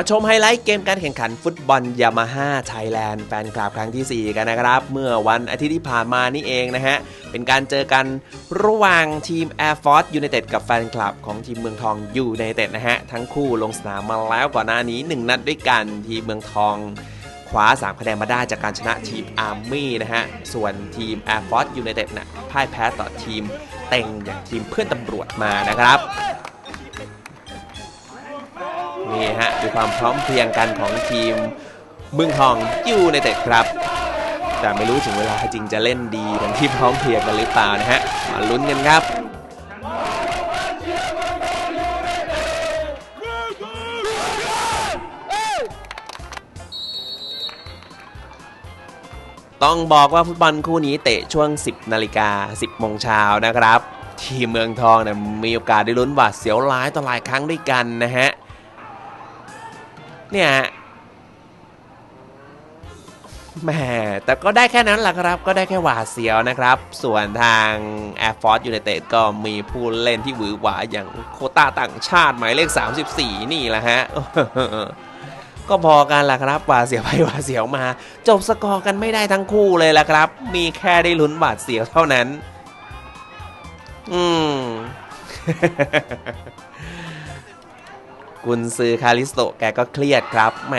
มาชมไฮไลท์เกมการแข่งขันฟุตบอลยามาฮ่าไทยแลนด์แฟนคลับครั้งที่ 4 กันนะครับ เมื่อวันอาทิตย์ที่ผ่านมานี่เองนะฮะ เป็นการเจอกันระหว่างทีม Air Force United กับแฟนคลับของทีมเมืองทองยูไนเต็ดนะฮะ ทั้งคู่ลงสนามมาแล้วก่อนหน้านี้ 1 นัดด้วยกันทีมเมืองทองคว้า 3 คะแนนมาได้จากการชนะทีมอาร์มี่นะฮะ ส่วนทีม Air Force United นะ่ะพ่ายแพ้ต่อทีมเต็งอย่างทีมเพื่อนตำรวจมานะครับ นี่ฮะดูความพร้อมเพรียงกันของทีมเมืองทองยูในเต็ดครับ แต่ไม่รู้ถึงเวลาจริงจะเล่นดีกันที่พร้อมเพรียงกันหรือเปล่านะฮะมาลุ้นกันครับต้องบอกว่าฟุตบอลคู่นี้เตะช่วง 10 นาฬิกา 10 โมงเช้านะครับ ทีมเมืองทองเนี่ยมีโอกาสได้ลุ้นหวาดเสียวร้ายต่อหลายครั้งด้วยกันนะฮะ เนี่ยแหมแต่ก็ได้แค่นั้นแหละครับ ก็ได้แค่หวาดเสียวนะครับ ส่วนทาง Air Force United ก็มีผู้เล่นที่หวือหวาอย่างโคต้าต่างชาติหมายเลข 34 นี่แหละฮะ ก็พอกันแหละครับหวาดเสียวไปหวาดเสียวมา จบสกอร์กันไม่ได้ทั้งคู่เลยละครับ มีแค่ได้ลุ้นหวาดเสียวเท่านั้น อืม กุนซือคาริสโตแกก็เครียดครับแหม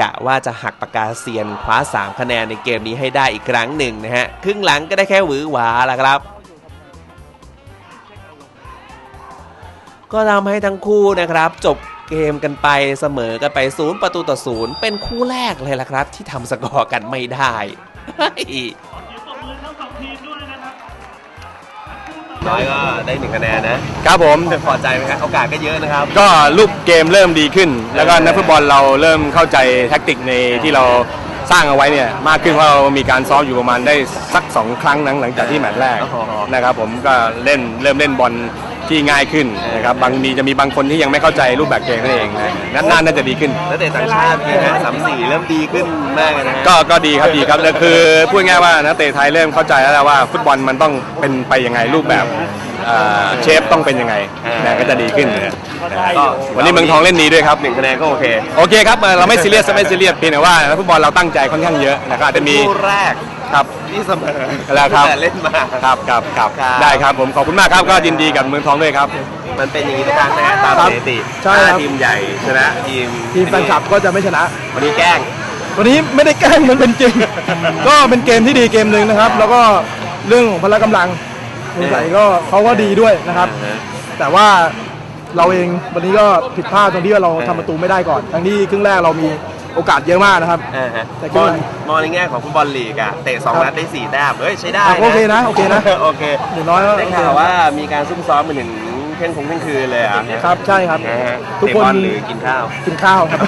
กะว่าจะหักปากกาเซียนคว้า 3 คะแนนในเกมนี้ให้ได้อีกครั้งหนึ่งนะฮะ ครึ่งหลังก็ได้แค่หวือหวาละครับ ก็ทำให้ทั้งคู่นะครับ จบเกมกันไปเสมอกันไปศูนย์ประตูต่อศูนย์เป็นคู่แรกเลยละครับ ที่ทำสกอร์กันไม่ได้ น้อยก็ได้หนึ่งคะแนนนะครับผมพอใจไหมครับโอกาสก็เยอะนะครับ ก็รูปเกมเริ่มดีขึ้น แล้วก็นักฟุตบอลเราเริ่มเข้าใจแท็กติกในที่เราสร้างเอาไว้เนี่ยมากขึ้นเพราะเรามีการซ้อมอยู่ประมาณได้สักสองครั้งนั้นหลังจากที่แมตช์แรกอ๋อนะครับผมก็เล่นเริ่มเล่นบอล ที่ง่ายขึ้นนะครับบางมีจะมีบางคนที่ยังไม่เข้าใจรูปแบบเกมนั่นเองนะนัดหน้าน่าจะดีขึ้น แล้วเตะต่างชาติเนี่ยนะสามสี่เริ่มดีขึ้นมากเลยนะฮะก็ก็ดีครับดีครับแล้วคือพูดง่ายๆว่านักเตะไทยเริ่มเข้าใจแล้วแหละว่าฟุตบอลมันต้องเป็นไปยังไงรูปแบบเอ่อเชฟต้องเป็นยังไงนะก็จะดีขึ้นนะก็วันนี้เมืองทองเล่นดีด้วยครับ หนึ่งคะแนนก็โอเคโอเคครับเอ่อเราไม่ซีเรียสไม่ซีเรียสเพียงแต่ว่านักฟุตบอลเราตั้งใจค่อนข้างเยอะนะครับอาจจะมี คู่แรกครับที่เสมอแล้วครับ ตั้งแต่เล่นมา ครับครับครับครับ ได้ครับผมขอบคุณมากครับก็ยินดีกับเมืองทองด้วยครับ มันเป็นอย่างนี้ทุกครั้งนะฮะตามครับสถิติใช่ครับ ถ้าทีมใหญ่ชนะทีมทีมแฟนคลับก็จะไม่ชนะ วันนี้แกล้ง วันนี้ไม่ได้แกล้งมันเป็นจริง ก็เป็นเกมที่ดีเกมหนึ่งนะครับ แล้วก็เรื่องของพละกำลัง สงสัยก็เขาก็ดีด้วยนะครับแต่ว่าเราเองวันนี้ก็ผิดพลาดตรงที่ว่าเราทำประตูไม่ได้ก่อน ทั้งที่ครึ่งแรกเรามีโอกาสเยอะมากนะครับ อ่าฮะแต่ก็มองมองในแง่ของฟุตบอลลีกอะเตะสองครับนัดได้สี่แต้มเฮ้ยใช้ได้อะโอเคนะโอเคนะ โอเคอย่างน้อยก็ได้โอเคข่าวว่ามีการซุ่มซ้อมมาถึงเที่ยงคงเที่ยงคืนเลยอะครับใช่ครับ นะฮะทุกคน เตะบอลหรือกินข้าว กินข้าวครับ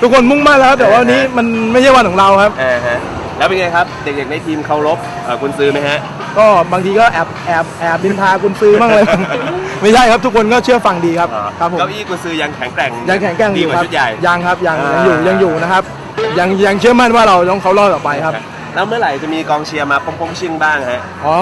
ทุกคนมุ่งมั่นแล้วครับแต่ว่าวันนี้มันไม่ใช่วันของเราครับ อ่าฮะแล้วเป็นไงครับ เด็กๆในทีมเคารพเอ่อคุณซื้อไหมฮะ ก็บางทีก็แอบแอบแอบดินทาคุณซื้อบ้างเลย ไม่ใช่ครับทุกคนก็เชื่อฟังดีครับครับผมเก้าอี้คุณซื้อยังแข็งแกร่งยังแข็งแกร่งอดียู่กว่าครับชุดใหญ่ ยังครับยังอ่ายังอยู่ยังอยู่นะครับยังยังเชื่อมั่นว่าเราต้องเขารอดต่อไปครับแล้วเมื่อไหร่จะมีกองเชียร์มาป้องๆชิงบ้างฮะ อ๋อ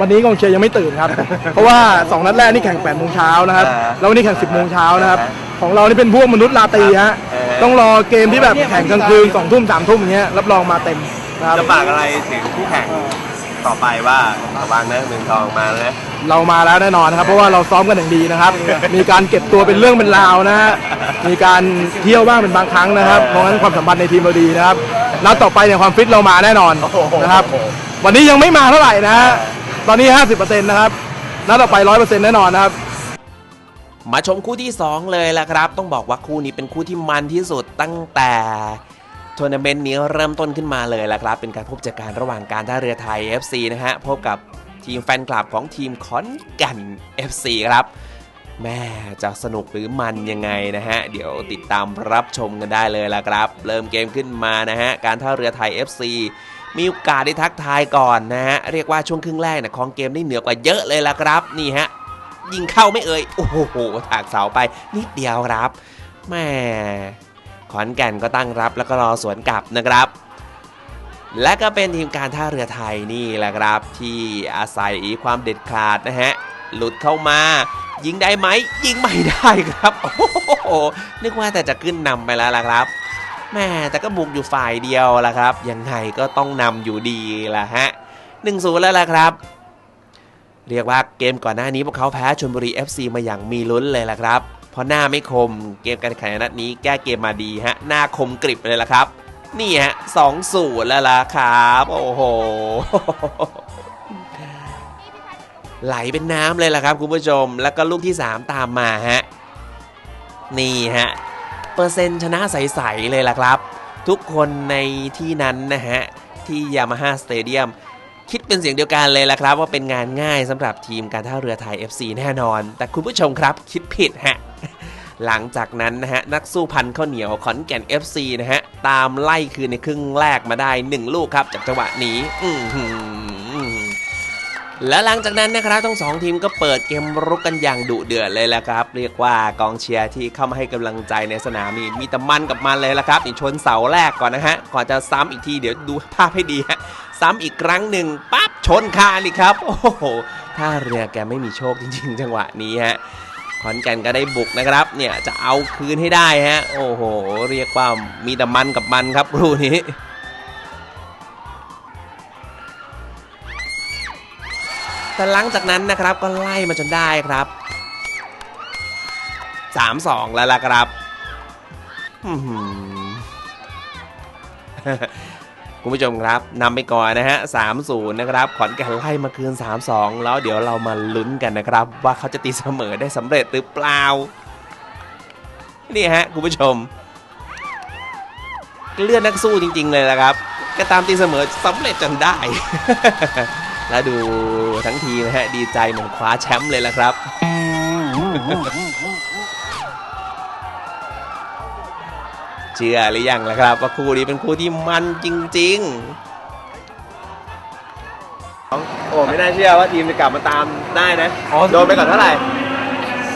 วันนี้กองเชียร์ยังไม่ตื่นครับ เพราะว่า2นัดแรกนี่แข่ง8โมงเช้านะครับอ่าแล้ววันนี้แข่ง10โมงเช้านะครับอ่าของเรานี่เป็นพวกมนุษย์ลาตรีฮะเออ ต้องรอเกมที่แบบแข่งกลางคืน2ทุ่ม3ทุ่มอย่างเงี้ยรับรองมาเต็มนะครับ จะฝากอะไรถึงคู่แข่ง ต่อไปว่าระวังนะเมืองทองมาแล้วนะเรามาแล้วแน่นอนนะครับเพราะว่าเราซ้อมกันอย่างดีนะครับ มีการเก็บตัวเป็นเรื่องเป็นราวนะฮะมีการเที่ยวบ้างเป็นบางครั้งนะครับเพราะงั้นความสัมพันธ์ในทีมเราดีนะครับนัดต่อไปเนี่ยความฟิตเรามาแน่นอนนะครับ วันนี้ยังไม่มาเท่าไหร่นะฮะตอนนี้ 50%นะครับนัดต่อไป 100%แน่นอนนะครับ มาชมคู่ที่ 2 เลยละครับ ต้องบอกว่าคู่นี้เป็นคู่ที่มันที่สุดตั้งแต่ ทัวร์นาเมนต์นี้เริ่มต้นขึ้นมาเลยละครับ เป็นการพบเจอกันระหว่างการท่าเรือไทย FC นะฮะ พบกับทีมแฟนคลับของทีมขอนแก่น FC ครับแม่จะสนุกหรือมันยังไงนะฮะ เดี๋ยวติดตามรับชมกันได้เลยละครับ เริ่มเกมขึ้นมานะฮะ การท่าเรือไทย FC มีโอกาสได้ทักทายก่อนนะฮะ เรียกว่าช่วงครึ่งแรกเนี่ยครองเกมได้เหนือกว่าเยอะเลยละครับ นี่ฮะ ยิงเข้าไม่เอ่ย โอ้โหถากเสาไปนิดเดียวครับแม่ ขอนแก่นก็ตั้งรับแล้วก็รอสวนกลับนะครับ และก็เป็นทีมการท่าเรือไทยนี่แหละครับ ที่อาศัยความเด็ดขาดนะฮะหลุดเข้ามา ยิงได้ไหมยิงไม่ได้ครับโอ้โหนึกว่าแต่จะขึ้นนำไปแล้วล่ะครับแม่แต่ก็บุกอยู่ฝ่ายเดียวล่ะครับ ยังไงก็ต้องนำอยู่ดีล่ะฮะหนึ่งศูนย์แล้วล่ะครับ เรียกว่าเกมก่อนหน้านี้พวกเขาแพ้ชลบุรี FC มาอย่างมีลุ้นเลยล่ะครับ เพราะหน้าไม่คมเกมการแข่งขันนัดนี้แก้เกมมาดีฮะ หน้าคมกริบเลยล่ะครับ นี่ฮะสองศูนย์แล้วล่ะครับ โอ้โห ไหลเป็นน้ำเลยล่ะครับคุณผู้ชม แล้วก็ลูกที่ 3 ตามมาฮะ นี่ฮะ เปอร์เซ็นต์ชนะใส ๆ เลยล่ะครับ ทุกคนในที่นั้นนะฮะ ที่ยามาฮ่าสเตเดียม คิดเป็นเสียงเดียวกันเลยล่ะครับ ว่าเป็นงานง่ายสำหรับทีมการท่าเรือไทย FC แน่นอน แต่คุณผู้ชมครับคิดผิดฮะหลังจากนั้นนะฮะนักสู้พันข้าวเหนียวขอนแก่น FC นะฮะตามไล่คืนในครึ่งแรกมาได้ 1 ลูกครับ จากจังหวะนี้อืและหลังจากนั้นนะครับทั้งสองทีมก็เปิดเกมรุกกันอย่างดุเดือดเลยละครับ เรียกว่ากองเชียร์ที่เข้ามาให้กำลังใจในสนามนี่มีต่มันกับมันเลยละครับนี่ชนเสาแรกก่อนนะฮะก่อนจะซ้ำอีกทีเดี๋ยวดูภาพให้ดีฮะ ซ้ำอีกครั้งหนึ่งปั๊บชนคานอีกครับ โอ้โหท่าเรือแกไม่มีโชคจริง ๆ จังหวะนี้ฮะขอนแก่นก็ได้บุกนะครับ เนี่ยจะเอาคืนให้ได้ฮะ โอ้โห เรียกว่ามีแต่มันกับมันครับรูนี้แต่หลังจากนั้นนะครับก็ไล่มาจนได้ครับ 3-2 แล้วล่ะครับ คุณผู้ชมครับนำไปก่อนนะฮะ3-0นะครับขอนแก่นไล่มาคืน 3-2 แล้วเดี๋ยวเรามาลุ้นกันนะครับ ว่าเขาจะตีเสมอได้สำเร็จหรือเปล่า นี่ฮะคุณผู้ชม เลือดนักสู้จริง ๆ เลยนะครับ ก็ตามตีเสมอสำเร็จจนได้ แล้วดูทั้งทีนะฮะดีใจเหมือนคว้าแชมป์เลยละครับ เชื่อหรือยังล่ะครับ ว่าคู่นี้เป็นคู่ที่มันจริงโอ้ไม่น่าเชื่อว่าทีมจะกลับมาตามได้นะโดนไปก่อนเท่าไหร่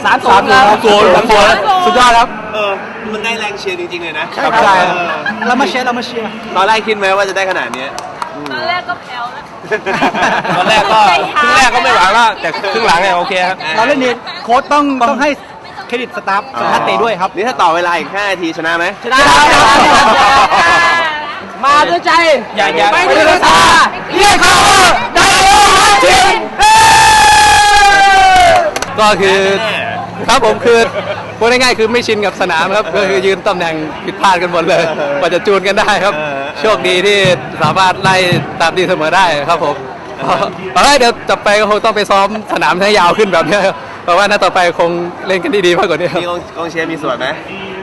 สามศูนย์ครับโกลสามศูนย์สุดยอดครับ เออ มันได้แรงเชียร์จริง ๆ เลยนะใช่ครับใช่เรามาเชียร์เรามาเชียร์ ตอนแรกคิดไหมว่าจะได้ขนาดนี้ตอนแรกก็แผ่วแล้ว ตอนแรกก็ครึ่งแรกก็ไม่หวังแล้วแต่ครึ่งหลังเนี่ยโอเคครับ เราเล่นนี้โค้ชต้องต้องให้ เครดิตสตาฟนักเตะด้วยครับ นี่ถ้าต่อเวลาอีก5นาทีชนะไหมชนะมาด้วยใจอย่าอย่าไม่ด้วยตาเรียกเขาได้ทีมก็คือครับผมคือพูดง่ายๆคือไม่ชินกับสนามครับก็คือยืนตำแหน่งผิดพลาดกันหมดเลยกว่าจะจูนกันได้ครับ โชคดีที่สามารถไล่ตามตีเสมอได้ครับผมเอาละเดี๋ยวต่อไปก็คงต้องไปซ้อมสนามให้ยาวขึ้นแบบเนี้ยครับ เพราะว่าน่าต่อไปคงเล่นกันดีๆมากกว่านี้ครับมีกองกองเชียร์มีส่วนไหม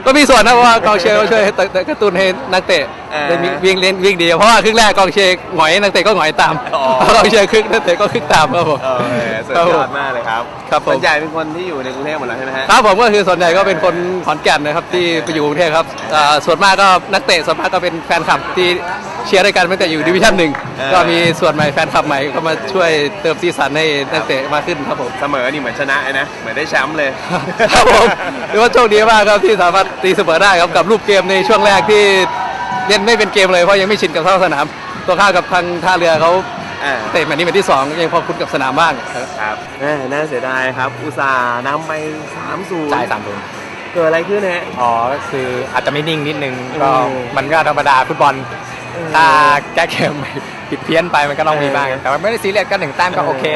ก็มีส่วนนะเพราะว่ากองเชียร์ก็ช่วยกระตุ้นให้นักเตะเออได้วิ่งเล่นวิ่งดีเพราะว่าครึ่งแรกกองเชียร์หงอยนักเตะก็หงอยตามอ๋อ กองเชียร์ครึ่งนักเตะก็ครึ่งตามครับผม เออสุดยอดมากเลยครับครับผม ส่วนใหญ่เป็นคนที่อยู่ในกรุงเทพหมดแล้วใช่ไหมฮะ ครับผมก็คือส่วนใหญ่ก็เป็นคนขอนแก่นนะครับที่ไปอยู่กรุงเทพครับอ่าส่วนมากก็นักเตะส่วนมากก็เป็นแฟนคลับที่ เชียร์ด้วยกันตั้งแต่อยู่ดิวิชั่นหนึ่งเออ ก็มีส่วนใหม่แฟนคลับใหม่ก็มาช่วยเติมสีสันให้นักเตะมากขึ้นครับผมเสมอนี่เหมือนชนะเลยนะ เหมือนได้แชมป์เลย ครับผมถือว่าโชคดีมากครับที่สามารถตีเสมอได้ครับกับรูปเกมในช่วงแรกที่เล่นไม่เป็นเกมเลยเพราะยังไม่ชินกับสภาพสนาม ตัวข้ามกับทางท่าเรือเขาอ่าเตะแมตช์นี้เป็นที่สองยังพอคุ้นกับสนามบ้างครับครับแม่น่าเสียดายครับ อุตส่าห์นำไป3 0จ่ายสามศูนย์เกิดอะไรขึ้นฮะ อ๋อก็คืออาจจะไม่นิ่งนิดนึงก็อืม มันก็ธรรมดาฟุตบอล ถ้าแก้เกมผิดเพี้ยนไปมันก็ต้องมีบ้างเออแต่ว่าไม่ได้ซีเรียสก็หนึ่งแต้มก็โอเค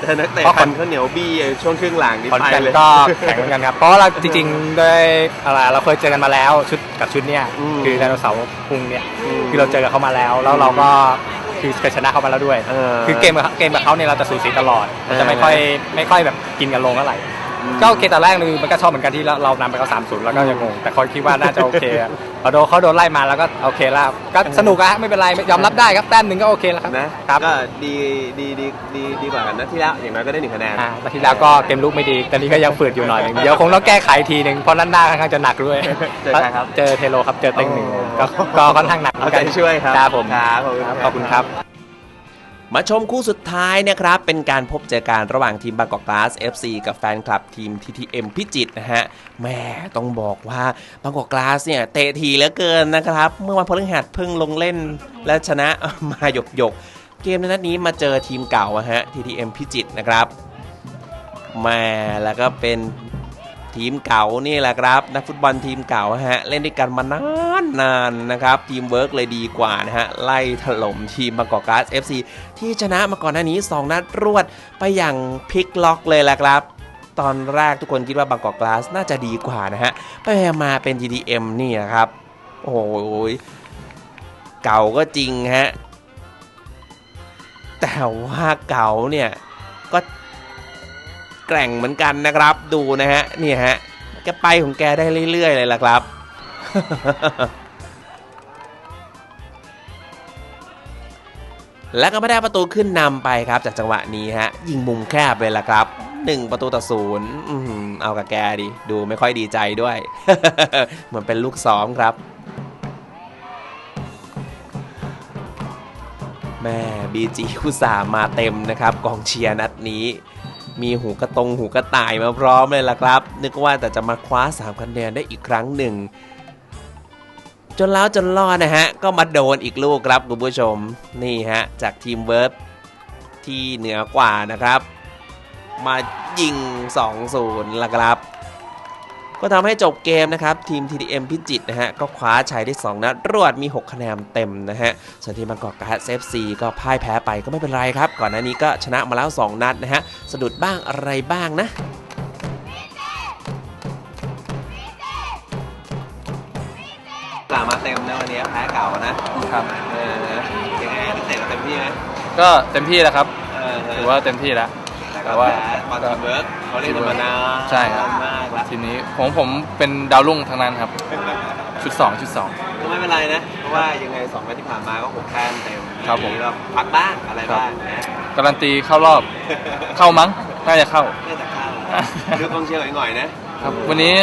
แต่นักเตะเพราะพัคนนข้าวเหนียวบี้ไอ้ช่วงครึ่งหลังนี่คอนไปแกนเลยก็แข็งเหมือนกันครับ เพราะว่าเราจริงๆด้วยอะไรเราเคยเจอกันมาแล้วชุดกับชุดเนี้ยอืมคือไดโนเสาร์พุงเนี่ยอืมคือเราเจอกับเขามาแล้ว แล้วเราก็คือเคยชนะเขามาแล้วด้วยเออคือเกมกับเกมกับเขาเนี่ยเราจะสูสีตลอดเออจะไม่ค่อยไม่ค่อยแบบกินกันลงเท่าไหร่ ก็โอเคแต่แรกนึงมันก็ชอบเหมือนกันที่เราเรานำไปเขาสามศูนย์แล้วก็ยังงงแต่คอยคิดว่าน่าจะโอเคอะพอโดนเขาโดนไล่มาแล้วก็โอเคแล้วก็สนุกอะไม่เป็นไรยอมรับได้ครับแต้มหนึ่งก็โอเคแล้วครับนะครับก็ดีดีดีดีดีกว่ากันนะที่แล้วอย่างน้อยก็ได้หนึ่งคะแนนอ่าแต่ทีแล้วก็เกมลุกไม่ดีแต่นี้ก็ยังฝืดอยู่หน่อยหนึงเดี๋ยวคงต้องแก้ไขทีหนึ่งเพราะนั่นหน้าค่อนข้างจะหนักด้วยเจอใครครับเจอเทโลครับเจอเต็งหนึ่งโอ้ก็ก็ค่อนข้างหนักหมืเอานใจกันช่วยครับครับผมครับขอบคุณครับขอบคุณครับ มาชมคู่สุดท้ายนะครับ เป็นการพบเจอกันระหว่างทีมบางกอกกลาส FC กับแฟนคลับทีม TTM พิจิตรนะฮะแหม่ต้องบอกว่าบางกอกกลาสเนี่ยเตะทีเหลือเกินนะครับ เมื่อวันพฤหัสเพิ่งลงเล่น และชนะมาหยกหยกเกมในนัดนี้มาเจอทีมเก่าอะฮะ TTM พิจิตรนะครับแม่แล้วก็เป็น ทีมเก่านี่แหละครับนักฟุตบอลทีมเก่าฮะเล่นด้วยกันมานานนานๆนะครับทีมเวิร์กเลยดีกว่านะฮะไล่ถล่มทีมบางกอกกาส FC ที่ชนะมาก่อนหน้านี้ 2 นัดรวดไปอย่างพลิกล็อกเลยแหละครับตอนแรกทุกคนคิดว่าบางกอกกราสน่าจะดีกว่านะฮะไปมาเป็น GDM นี่นะครับ โอ้โหเก่าก็จริงฮะแต่ว่าเก่าเนี่ยก็ แกร่งเหมือนกันนะครับ ดูนะฮะนี่ฮะแกไปของแกได้เรื่อยๆเลยล่ะครับ แล้วก็ไม่ได้ประตูขึ้นนำไปครับ จากจังหวะนี้ฮะ ยิงมุมแคบเลยล่ะครับ1ประตูต่อศูนย์เอากับแกดิดูไม่ค่อยดีใจด้วย เหมือนเป็นลูกซ้อมครับแม่บีจีคุสาห์มาเต็มนะครับ กองเชียร์นัดนี้ มีหูกระตงหูกระต่ายมาพร้อมเลยล่ะครับ นึกว่าแต่จะมาคว้า3คะแนนได้อีกครั้งหนึ่ง จนแล้วจนรอดนะฮะ ก็มาโดนอีกลูกครับคุณผู้ชมนี่ฮะ จากทีมเวิร์บที่เหนือกว่านะครับ มายิง 2-0ละครับ ก็ทำให้จบเกมนะครับ ทีม TDM พิจิตรนะฮะ ก็คว้าชัยได้ 2 นัดรวดมี 6 คะแนนเต็มนะฮะ ส่วนทีมบางกอกการ์ดเอฟซีก็พ่ายแพ้ไปก็ไม่เป็นไรครับ ก่อนหน้านี้ก็ชนะมาแล้ว 2 นัดนะฮะ สะดุดบ้างอะไรบ้างนะกลับมาเต็มนะวันนี้แพ้เก่านะครับเออยังไงนักเตะเต็มที่ไหมก็เต็มที่แล้วครับเออถือว่าเต็มที่แล้วแต่แต่ว่าว่าบอลทีมเวิร์กเขาเล่นกันมานานใช่ครับมา กแล้วทีมนี้ผมผมเป็นดาวรุ่งทั้งนั้นครับ ชุด 2 ชุดก็ไม่เป็นไรนะ เพราะว่ายังไงสองนัดที่ผ่านมาก็หกแต้มเต็มครับผมทีนี้ก็พักบ้างอะไรบ้างนะ2การันตีเข้ารอบเข้ามั้งน่าจะเข้า น่าจะเข้าดูกองเชียร์หน่อยๆนะครับวันนี้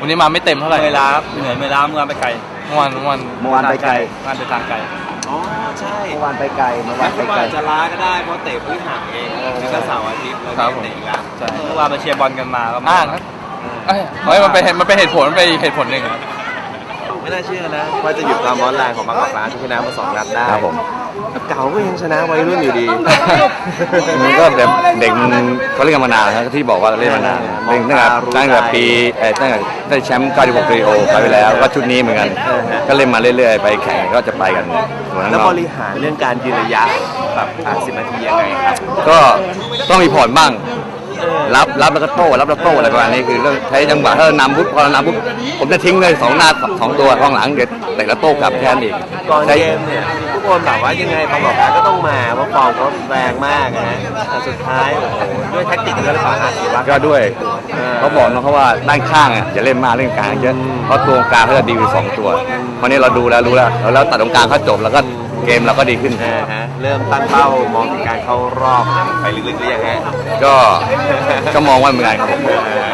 วันนี้มาไม่เต็มเท่าไหร่เวลาเหนื่อยเวลาเมื่อวานไปไกลเมื่อวานเมื่อวานเมื่อวานไปไกล เมื่อวานไปทางไกลอ๋อใช่เมื่อวานไปไกลเมื่อวานไปไม่ไกลว่าจะล้าก็ได้เพราะเตะพื้นหักเองแล้วก็เสาร์อาทิตย์เราเตะอีกแล้ว ใช่เมื่อวานไปเชียร์บอลกันมาก็อ้างครับ เอ้ยเฮ้ยมันเป็นเหตุมันเป็นเหตุผลมันเป็นเหตุผลหนึ่ง ไม่น่าเชื่อนะ ว่าจะหยุดความร้อนแรงของบางกอกร้านที่ชนะมาสองนัดได้ครับผม เก่าก็ยังชนะวัยรุ่นอยู่ดี มันก็แบบเด็กมันเขาเล่นกันมานานนะที่บอกว่าเล่นมานานเล่นตั้งแต่ตั้งแต่ปีเอ่อตั้งแต่ได้แชมป์96ตรีโอไปไปแล้ว ก็ชุดนี้เหมือนกัน ก็เล่นมาเรื่อยๆ ไปแข่งก็จะไปกันเหมือนแล้วเราบริหารเรื่องการยืนระยะแบบ80นาทียังไงครับ ก็ต้องมีผ่อนบ้าง รับรับแล้วก็โต้รับแล้วโต้อะไรประมาณนี้คือเรื่องใช้จังหวะถ้าเรานำปุ๊บพอเรานำปุ๊บผมจะทิ้งเลยสองหน้าสองตัวข้างหลังเดี๋ยวเตะแล้วโต้กลับแค่นั้นอีกก่อนใช้ เกมเนี่ยทุกคนแบบว่ายังไงบางกอกร้านก็ต้องมาเพราะฟอร์มเขาแรงมากนะแต่สุดท้ายโอ้โหด้วยแท็กติกกันหรือเปล่าฮะหรือว่าก็ด้วยเขาบอกนะเขาว่าด้านข้างอะอย่าเล่นมากเล่นกลางเยอะเพราะตัวกลางเขาจะดีอยู่สองตัววันนี้เราดูแล้วรู้แล้วแล้วตัดตรงกลางเขาจบแล้วก็ เกมเราก็ดีขึ้น อ่าฮะเริ่มตั้งเป้ามองถึงการเข้ารอบไปลึกๆหรือยังฮะ ก็ก็มองว่าเหมือนกันครับผม อ่า